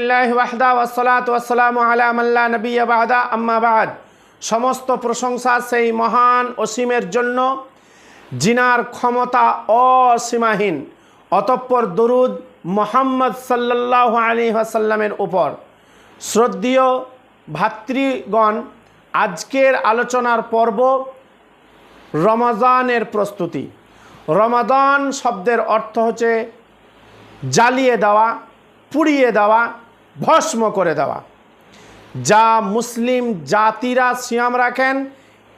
আলহামদুলিল্লাহ ওয়াহদা ওয়াসালাত ওয়াসালাম আলা মাল্লা নবী বাহাদা আম্মাবাদ সমস্ত প্রশংসা সেই মহান অসীমের জন্য, জিনার ক্ষমতা অসীমাহীন, অতঃপর দরুদ মোহাম্মদ সাল্লাহ আলী আসাল্লামের উপর। শ্রদ্ধীয় ভাতৃগণ, আজকের আলোচনার পর্ব রমাজানের প্রস্তুতি। রমাদান শব্দের অর্থ হচ্ছে জ্বালিয়ে দেওয়া, পুড়িয়ে দেওয়া ভস্ম করে দেওয়া। যা মুসলিম জাতিরা সিয়াম রাখেন,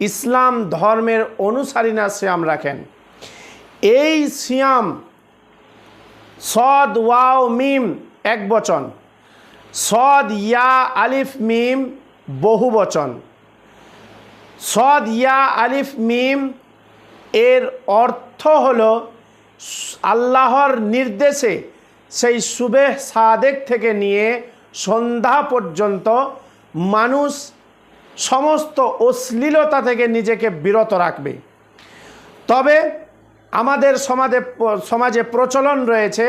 ইসলাম ধর্মের অনুসারীরা সিয়াম রাখেন। এই সিয়াম, সদ, ওয়াও, মিম এক বচন। সদ, ইয়া, আলিফ, মিম বহু বচন। সদ, ইয়া, আলিফ, মিম এর অর্থ হলো আল্লাহর নির্দেশে সেই সুবেহ সাদেক থেকে নিয়ে সন্ধ্যা পর্যন্ত মানুষ সমস্ত অশ্লীলতা থেকে নিজেকে বিরত রাখবে। তবে আমাদের সমাজে সমাজে প্রচলন রয়েছে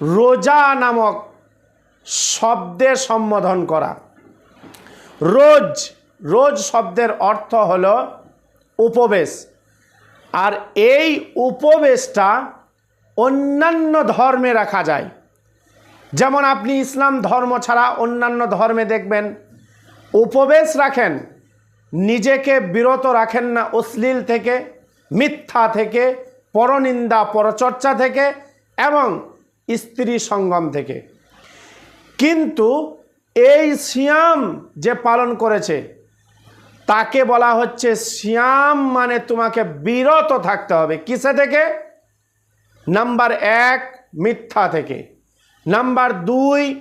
রোজা নামক শব্দে সম্বোধন করা। রোজ রোজ শব্দের অর্থ হল উপবেশ। আর এই উপবেশটা অন্যান্য ধর্মে রাখা যায়। যেমন আপনি ইসলাম ধর্ম ছাড়া অন্যান্য ধর্মে দেখবেন, উপবেশ রাখেন, নিজেকে বিরত রাখেন না অশ্লীল থেকে, মিথ্যা থেকে, পরনিন্দা, পরচর্চা থেকে এবং স্ত্রী সঙ্গম থেকে। কিন্তু এই সিয়াম যে পালন করেছে, তাকে বলা হচ্ছে সিয়াম মানে তোমাকে বিরত থাকতে হবে। কিসে থেকে? নাম্বার এক, মিথ্যা থেকে। নাম্বার দুই,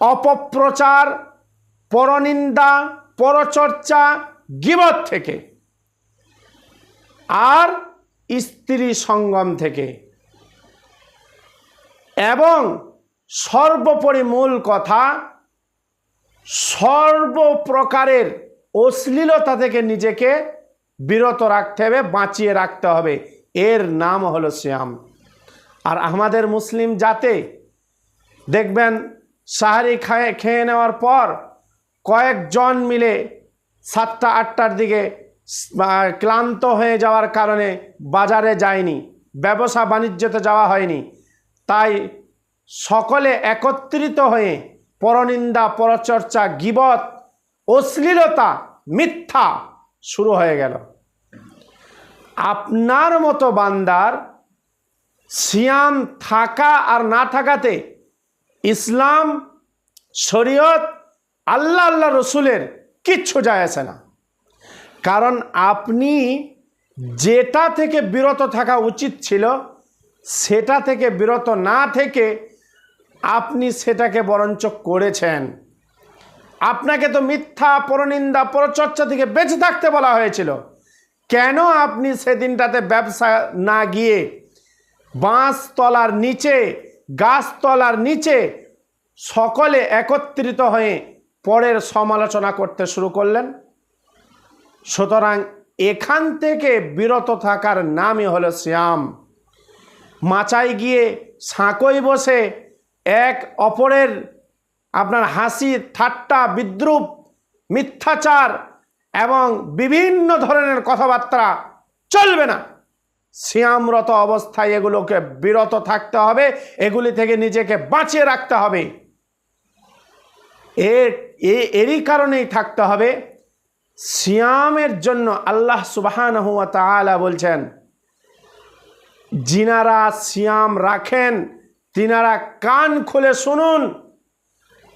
অপপ্রচার, পরনিন্দা, পরচর্চা, গিবত থেকে। আর স্ত্রী সঙ্গম থেকে। এবং সর্বোপরি মূল কথা, সর্বপ্রকারের অশ্লীলতা থেকে নিজেকে বিরত রাখতে হবে, বাঁচিয়ে রাখতে হবে। এর নাম হলো শ্যাম আর আমাদের মুসলিম জাতে, দেখবেন সাহারি খায়ে, খেয়ে নেওয়ার পর কয়েকজন মিলে সাতটা, আটটার দিকে ক্লান্ত হয়ে যাওয়ার কারণে বাজারে যায়নি, ব্যবসা বাণিজ্যতে যাওয়া হয়নি। তাই সকলে একত্রিত হয়ে পরনিন্দা, পরচর্চা, গিবত, অশ্লীলতা, মিথ্যা শুরু হয়ে গেল। আপনার মতো বান্দার সিয়াম থাকা আর না থাকাতে ইসলাম, শরীয়ত, আল্লাহ আল্লাহ রসুলের কিচ্ছু যায় আসে না। কারণ আপনি যেটা থেকে বিরত থাকা উচিত ছিল, সেটা থেকে বিরত না থেকে আপনি সেটাকে বরঞ্চ করেছেন। আপনাকে তো মিথ্যা, পরনিন্দা, পরচর্চা থেকে বেঁচে থাকতে বলা হয়েছিল। কেন আপনি সেদিনটাতে ব্যবসা না গিয়ে বাঁশ তলার নিচে, গাছতলার নিচে সকলে একত্রিত হয়ে পরের সমালোচনা করতে শুরু করলেন? সুতরাং এখান থেকে বিরত থাকার নামই হলো শ্যাম। মাচায় গিয়ে সাঁকোয় বসে এক অপরের আপনার হাসি, ঠাট্টা, বিদ্রুপ, মিথ্যাচার এবং বিভিন্ন ধরনের কথাবার্তা চলবে না। সিয়ামরত অবস্থায় এগুলোকে বিরত থাকতে হবে, এগুলি থেকে নিজেকে বাঁচিয়ে রাখতে হবে। এর এরই কারণেই থাকতে হবে। সিয়ামের জন্য আল্লাহ তাআলা বলছেন, যিনারা সিয়াম রাখেন, তিনারা কান খুলে শুনুন।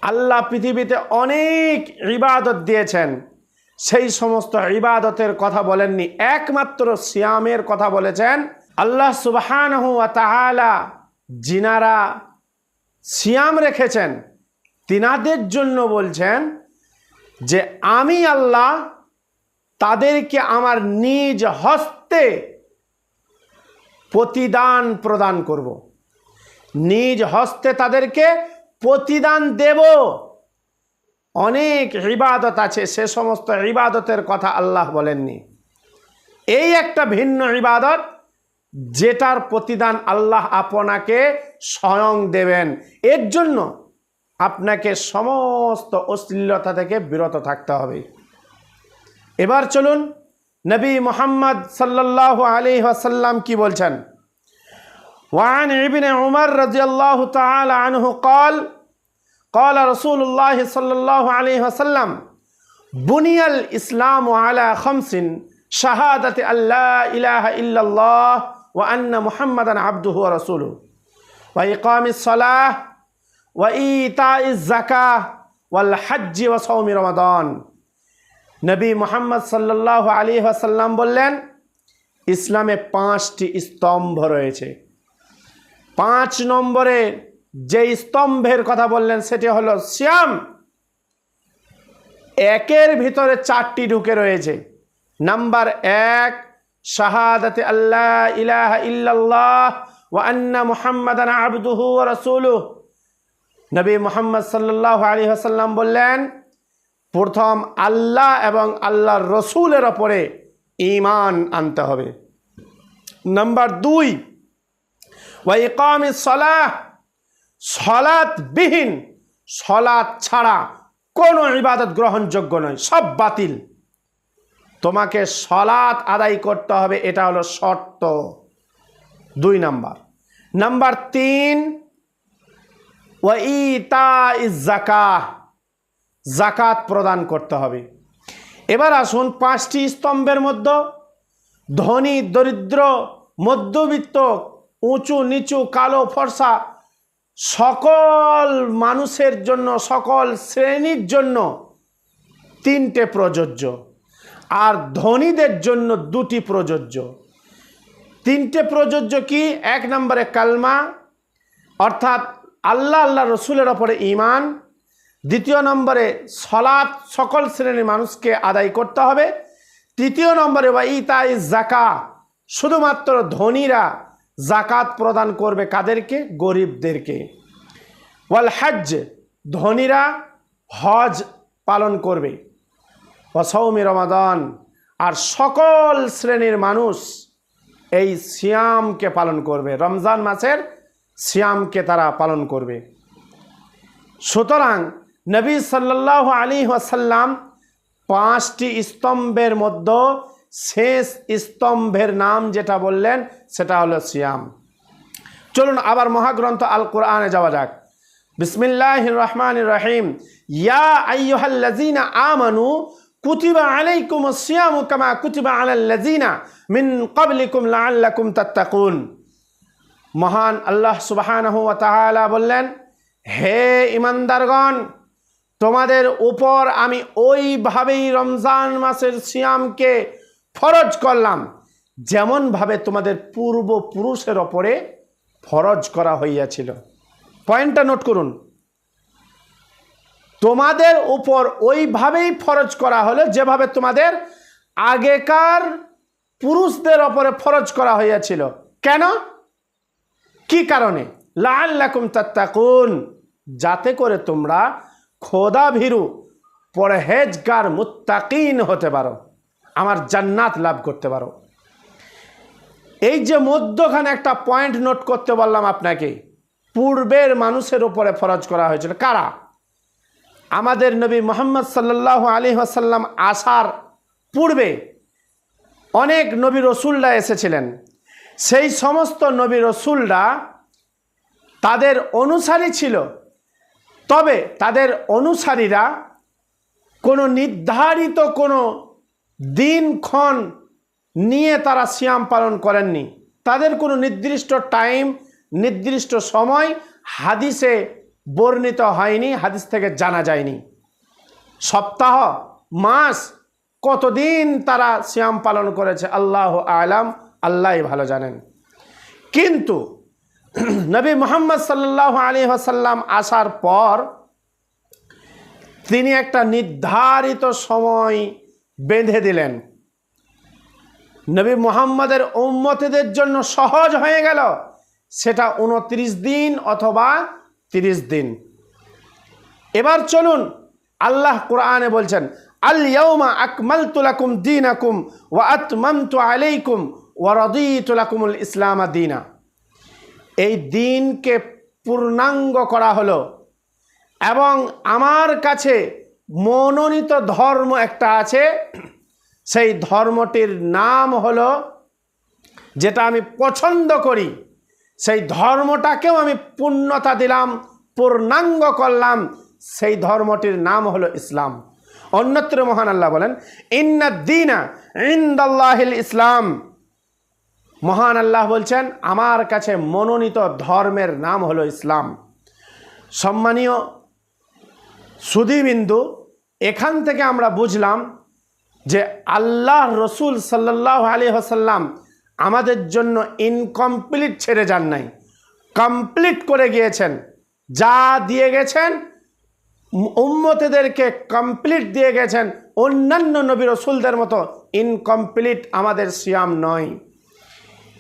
আল্লাহ পৃথিবীতে অনেক ইবাদত দিয়েছেন। সেই সমস্ত ইবাদতের কথা বলেননি। একমাত্র সিয়ামের কথা বলেছেন আল্লাহ সুবাহান যিনারা সিয়াম রেখেছেন, তিনাদের জন্য বলছেন যে, আমি আল্লাহ তাদেরকে আমার নিজ হস্তে প্রতিদান প্রদান করব। নিজ হস্তে তাদেরকে প্রতিদান দেব। অনেক ইবাদত আছে, সে সমস্ত ইবাদতের কথা আল্লাহ বলেননি। এই একটা ভিন্ন ইবাদত, যেটার প্রতিদান আল্লাহ আপনাকে স্বয়ং দেবেন। এর জন্য আপনাকে সমস্ত অশ্লীলতা থেকে বিরত থাকতে হবে। এবার চলুন, নবী মোহাম্মদ সাল্লাহ আলি আসাল্লাম কি বলছেন? ওয়ান ইবিন উমর রাজিয়াল্লাহ তাল আনহু কল কলা রসুল্লাহ সাল্লাহ আলী হাসাল্লাম বুনিয়াল ইসলাম আলা খমসিন শাহাদাতে আল্লাহ ইলাহা ইল্লাল্লাহ ওয়া আন্না মুহাম্মাদান আব্দুহু ওয়া রাসূলুহু ওয়া ইকামিস সালাহ ওয়া ইতাইজ যাকাহ ওয়াল হজ্জ ওয়া সাওমি রমাদান নবী মুহাম্মদ সাল্লাল্লাহু আলাইহি ওয়াসাল্লাম বললেন, ইসলামে পাঁচটি স্তম্ভ রয়েছে। পাঁচ নম্বরে যে স্তম্ভের কথা বললেন, সেটি হলো শ্যাম। একের ভিতরে চারটি ঢুকে রয়েছে। নাম্বার এক, শাহাদাতে আল্লাহ ইলাহা ইল্লাল্লাহ ওয়া আন্না মুহাম্মাদান আবদুহু ওয়া রাসূলুহু। নবী মোহাম্মদ সাল্লাহ আলী আসাল্লাম বললেন, প্রথম আল্লাহ এবং আল্লাহর রসুলের ওপরে ইমান আনতে হবে। নাম্বার দুই ওয়াইকাম সলাহ সলাৎবিহীন, সলাৎ ছাড়া কোনো ইবাদত গ্রহণযোগ্য নয়, সব বাতিল। তোমাকে সলাৎ আদায় করতে হবে, এটা হলো শর্ত। দুই নাম্বার। নাম্বার তিন ওয়াইতা জাকাহ জাকাত প্রদান করতে হবে। এবার আসুন পাঁচটি স্তম্ভের মধ্যে, ধনী, দরিদ্র, মধ্যবিত্ত, উঁচু, নিচু, কালো, ফর্সা সকল মানুষের জন্য, সকল শ্রেণির জন্য তিনটে প্রযোজ্য। আর ধনীদের জন্য দুটি প্রযোজ্য। তিনটে প্রযোজ্য কি? এক নম্বরে কালমা, অর্থাৎ আল্লাহ আল্লাহ রসুলের ওপরে ইমান দ্বিতীয় নম্বরে সলাৎ সকল শ্রেণির মানুষকে আদায় করতে হবে। তৃতীয় নম্বরে বা ইতাই জাকা শুধুমাত্র ধনীরা জাকাত প্রদান করবে কাদেরকে? গরিবদেরকে। ওয়াল হজ ধনীরা হজ পালন করবে। অসৌমি রমাদান, আর সকল শ্রেণির মানুষ এই সিয়ামকে পালন করবে। রমজান মাসের সিয়ামকে তারা পালন করবে। সুতরাং নবী সাল্লাহ আলী ওয়াসাল্লাম পাঁচটি স্তম্ভের মধ্যে শেষ স্তম্ভের নাম যেটা বললেন, সেটা হলো সিয়াম। চলুন আবার মহাগ্রন্থ আল কোরআনে যাওয়া যাক। বিসমিল্লাহ রহমান রহিম। ইয়া আইয়ুহাল্লাযীনা আমানু কুতিবা আলাইকুম সিয়ামু কামা কুতিবা আলাল্লাযীনা মিন ক্বাবলিকুম লাআল্লাকুম তাত্তাকুন। মহান আল্লাহ সুবহানাহু তাআলা বললেন, হে ইমানদারগণ তোমাদের উপর আমি ওইভাবেই রমজান মাসের সিয়ামকে ফরজ করলাম। যেমনভাবে তোমাদের পূর্বপুরুষের ওপরে ফরজ করা হইয়াছিল। পয়েন্টটা নোট করুন। তোমাদের উপর ওইভাবেই ফরজ করা হলো যেভাবে তোমাদের আগেকার পুরুষদের ওপরে ফরজ করা হইয়াছিল। কেন? কি কারণে? লাল লাল্লাকুম তাত্তাকুন। যাতে করে তোমরা খোদা ভীরু পরহেজগার, মুত্তাকিন হতে পারো। আমার জান্নাত লাভ করতে পারো। এই যে মধ্যখানে একটা পয়েন্ট নোট করতে বললাম আপনাকে, পূর্বের মানুষের উপরে ফরজ করা হয়েছিল। কারা? আমাদের নবী মোহাম্মদ সাল্লাহ আলী আসাল্লাম আসার পূর্বে অনেক নবী রসুলরা এসেছিলেন। সেই সমস্ত নবী রসুলরা তাদের অনুসারী ছিল। তবে তাদের অনুসারীরা কোনো নির্ধারিত কোনো দিনক্ষণ নিয়ে তারা সিয়াম পালন করেননি। তাদের কোনো নির্দিষ্ট টাইম, নির্দিষ্ট সময় হাদিসে বর্ণিত হয়নি, হাদিস থেকে জানা যায়নি। সপ্তাহ, মাস কতদিন তারা সিয়াম পালন করেছে আল্লাহ আলাম, আল্লাহ ভালো জানেন। কিন্তু নবী মোহাম্মদ সাল্লাহ আলী আসাল্লাম আসার পর তিনি একটা নির্ধারিত সময় বেঁধে দিলেন। নবী মোহাম্মদের উম্মতেদের জন্য সহজ হয়ে গেল। সেটা উনত্রিশ দিন অথবা তিরিশ দিন। এবার চলুন, আল্লাহ কোরআনে বলছেন আল ইয়ৌমা আকমাল তুলাকুম দিন আকুম ওয়া আতমামতু আলাইকুম ওয়া রদিতু লাকুমুল ইসলাম দিনা। এই দিনকে পূর্ণাঙ্গ করা হলো এবং আমার কাছে মনোনীত ধর্ম একটা আছে। সেই ধর্মটির নাম হলো, যেটা আমি পছন্দ করি, সেই ধর্মটাকেও আমি পূর্ণতা দিলাম, পূর্ণাঙ্গ করলাম, সেই ধর্মটির নাম হলো ইসলাম। অন্যত্র মহান আল্লাহ বলেন ইন্দিনা ইন্দাল্লাহিল ইসলাম। মহান আল্লাহ বলছেন, আমার কাছে মনোনীত ধর্মের নাম হলো ইসলাম। সম্মানীয় সুদীবিন্দু এখান থেকে আমরা বুঝলাম যে আল্লাহ রসুল সাল্লাহ আলী হাসাল্লাম আমাদের জন্য ইনকমপ্লিট ছেড়ে যান নাই। কমপ্লিট করে গিয়েছেন। যা দিয়ে গেছেন, উম্মতেদেরকে কমপ্লিট দিয়ে গেছেন। অন্যান্য নবী রসুলদের মতো ইনকমপ্লিট আমাদের সিয়াম নয়।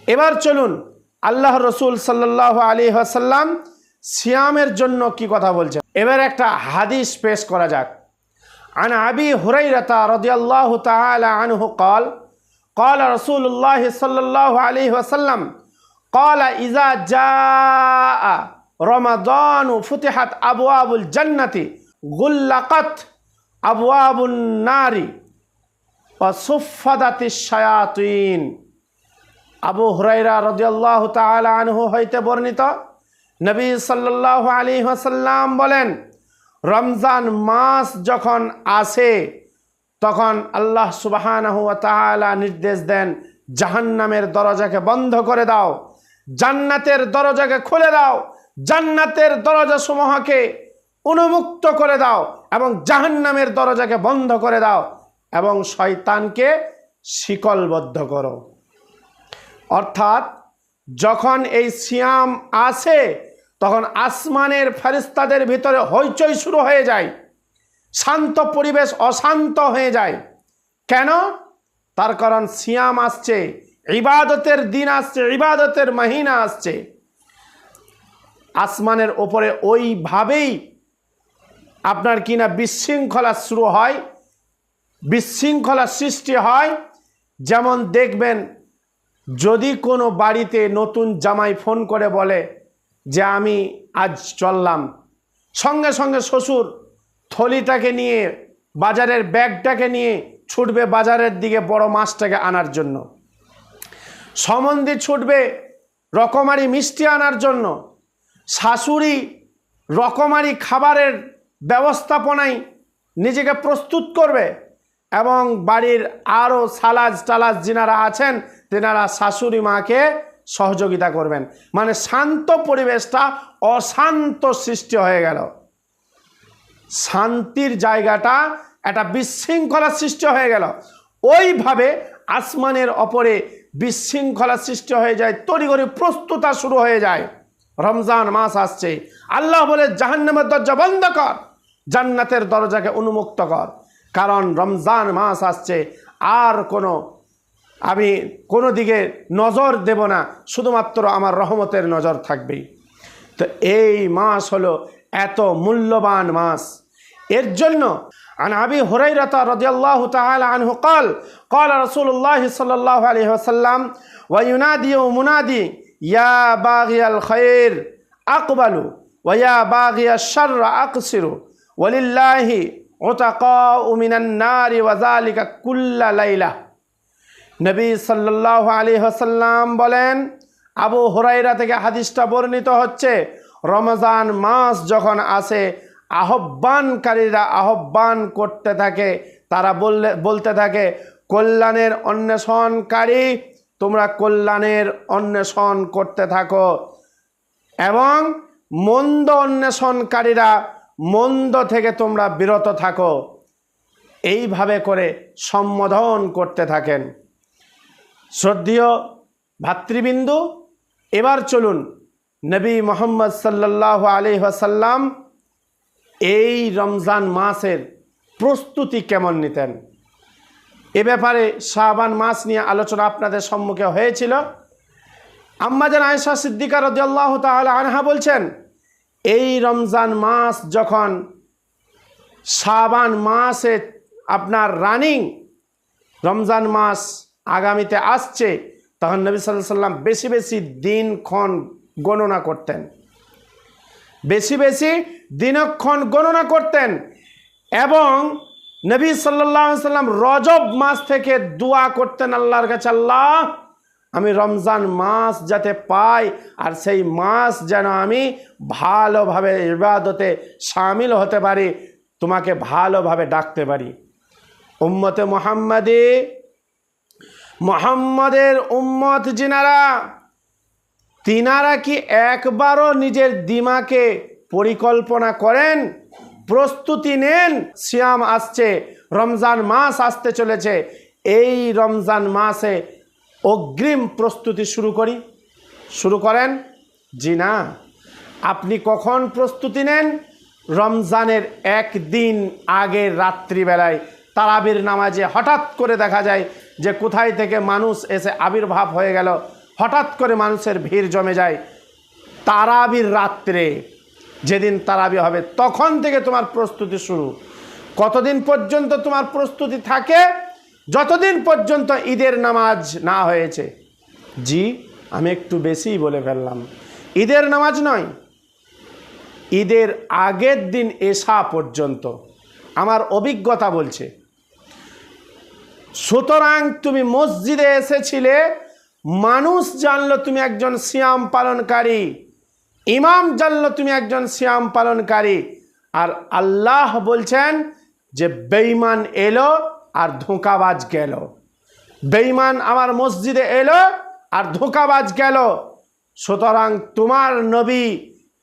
এবার চলুন আল্লাহ রসুল সাল্লাহ আলী আসাল্লাম সিয়ামের জন্য কি কথা বলছেন? এবার একটা হাদিস পেশ করা যাক। عن أبي هريرة رضي الله تعالى عنه قال قال رسول الله صلى الله عليه وسلم قال إذا جاء رمضان فتحت أبواب الجنة غلقت أبواب النار وصفدت الشياطين আবু হুরাইরা রদিয়াল্লাহ তাআলা আনহু হইতে বর্ণিত নবী সাল্লাল্লাহু আলাইহি ওয়াসাল্লাম বলেন রমজান মাস যখন আসে, তখন আল্লাহ সুবহানাহু নির্দেশ দেন, জাহান্নামের দরজাকে বন্ধ করে দাও, জান্নাতের দরজাকে খুলে দাও, জান্নাতের দরজা সমূহকে উন্মুক্ত করে দাও এবং জাহান্নামের দরজাকে বন্ধ করে দাও এবং শয়তানকে শিকলবদ্ধ করো। অর্থাৎ যখন এই সিয়াম আসে তখন আসমানের ফেরিস্তাদের ভিতরে হইচই শুরু হয়ে যায়। শান্ত পরিবেশ অশান্ত হয়ে যায়। কেন? তার কারণ সিয়াম আসছে, ইবাদতের দিন আসছে, ইবাদতের মাহিনা আসছে। আসমানের ওপরে ওইভাবেই আপনার কিনা বিশৃঙ্খলা শুরু হয়, বিশৃঙ্খলা সৃষ্টি হয়। যেমন দেখবেন, যদি কোনো বাড়িতে নতুন জামাই ফোন করে বলে যে আমি আজ চললাম। সঙ্গে সঙ্গে শ্বশুর থলিটাকে নিয়ে, বাজারের ব্যাগটাকে নিয়ে ছুটবে বাজারের দিকে বড় মাছটাকে আনার জন্য। সম্বন্ধে ছুটবে রকমারি মিষ্টি আনার জন্য। শাশুড়ি রকমারি খাবারের ব্যবস্থাপনায় নিজেকে প্রস্তুত করবে এবং বাড়ির আরও সালাজ টালাজ যিনারা আছেন, তেনারা শাশুড়ি মাকে সহযোগিতা করবেন। মানে শান্ত পরিবেশটা অশান্ত সৃষ্টি হয়ে গেল। শান্তির জায়গাটা একটা বিশৃঙ্খলা সৃষ্টি হয়ে গেল। ওইভাবে আসমানের অপরে বিশৃঙ্খলা সৃষ্টি হয়ে যায়, তড়িঘড়ি প্রস্তুতা শুরু হয়ে যায়। রমজান মাস আসছে। আল্লাহ বলে, জাহান্নামের দরজা বন্ধ কর, জান্নাতের দরজাকে উন্মুক্ত কর। কারণ রমজান মাস আসছে, আর কোনো আমি কোনো দিকে নজর দেব না শুধুমাত্র আমার রহমতের নজর থাকবেই তো এই মাস হলো এত মূল্যবান মাস এর জন্য عن أبي هريرة رضي الله تعالى عنه قال قال رسول الله صلى الله عليه وسلم وينادي منادي يا باغي الخير أقبلوا ويا باغي الشر أقصروا ولله عتقاء من النار وذلك كل ليلة নবী সাল্লাহ আলী হাসাল্লাম বলেন, আবু হুরাইরা থেকে হাদিসটা বর্ণিত হচ্ছে, রমজান মাস যখন আসে, আহ্বানকারীরা আহ্বান করতে থাকে, তারা বললে, বলতে থাকে, কল্যাণের অন্বেষণকারী, তোমরা কল্যাণের অন্বেষণ করতে থাকো। এবং মন্দ অন্বেষণকারীরা মন্দ থেকে তোমরা বিরত থাকো। এইভাবে করে সম্বোধন করতে থাকেন। শ্রদ্ধেয় ভাতৃবিন্দু, এবার চলুন নবী মোহাম্মদ সাল্লাহ আলি ওয়াসাল্লাম এই রমজান মাসের প্রস্তুতি কেমন নিতেন? এ ব্যাপারে শাহবান মাস নিয়ে আলোচনা আপনাদের সম্মুখে হয়েছিল। আম্মাজান আয়েশা সিদ্দিকা রদিয়াল্লাহ তাহলে আনহা বলছেন, এই রমজান মাস যখন শাবান মাসে আপনার রানিং, রমজান মাস আগামীতে আসছে, তখন নবী সাল্লাহ সাল্লাম বেশি বেশি দিনক্ষণ গণনা করতেন। বেশি বেশি দিনক্ষণ গণনা করতেন এবং নবী সাল্লাহ সাল্লাম রজব মাস থেকে দোয়া করতেন আল্লাহর কাছে, আল্লাহ, আমি রমজান মাস যাতে পাই আর সেই মাস যেন আমি ভালোভাবে ইবাদতে সামিল হতে পারি, তোমাকে ভালোভাবে ডাকতে পারি। উম্মতে মোহাম্মদী মোহাম্মদের উম্মত যিনারা তিনারা কি একবারও নিজের দিমাকে পরিকল্পনা করেন? প্রস্তুতি নেন, সিয়াম আসছে, রমজান মাস আসতে চলেছে। এই রমজান মাসে অগ্রিম প্রস্তুতি শুরু করি। শুরু করেন? জি না। আপনি কখন প্রস্তুতি নেন? রমজানের একদিন আগের রাত্রিবেলায়। তারাবির নামাজে হঠাৎ করে দেখা যায় যে কোথায় থেকে মানুষ এসে আবির্ভাব হয়ে গেল, হঠাৎ করে মানুষের ভিড় জমে যায় তারাবির রাত্রে। যেদিন তারাবি হবে, তখন থেকে তোমার প্রস্তুতি শুরু। কতদিন পর্যন্ত তোমার প্রস্তুতি থাকে? যতদিন পর্যন্ত ঈদের নামাজ না হয়েছে। জি, আমি একটু বেশিই বলে ফেললাম। ঈদের নামাজ নয়, ঈদের আগের দিন এসা পর্যন্ত। আমার অভিজ্ঞতা বলছে সুতরাং তুমি মসজিদে এসেছিলে, মানুষ জানলো তুমি একজন সিয়াম পালনকারী, ইমাম জানলো তুমি একজন সিয়াম পালনকারী, আর আল্লাহ বলছেন যে বেঈমান এলো আর ধোঁকাবাজ গেল। বেঈমান আমার মসজিদে এলো আর ধোঁকাবাজ গেল। সুতরাং তোমার নবী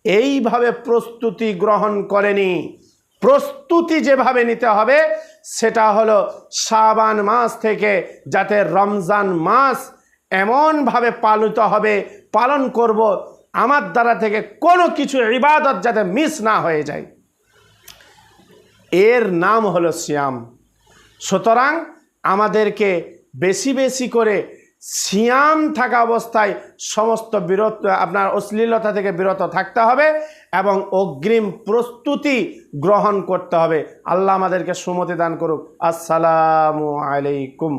এইভাবে প্রস্তুতি গ্রহণ করেনি। প্রস্তুতি যেভাবে নিতে হবে, সেটা হলো শাবান মাস থেকে যাতে রমজান মাস এমনভাবে পালিত হবে, পালন করব, আমার দ্বারা থেকে কোনো কিছু ইবাদত যাতে মিস না হয়ে যায়। এর নাম হলো সিয়াম। সুতরাং আমাদেরকে বেশি বেশি করে সিয়াম থাকা অবস্থায় সমস্ত বিরত আপনার অশ্লীলতা থেকে বিরত থাকতে হবে এবং অগ্রিম প্রস্তুতি গ্রহণ করতে হবে। আল্লাহ আমাদেরকে সুমতি দান করুক। আসসালামু আলাইকুম।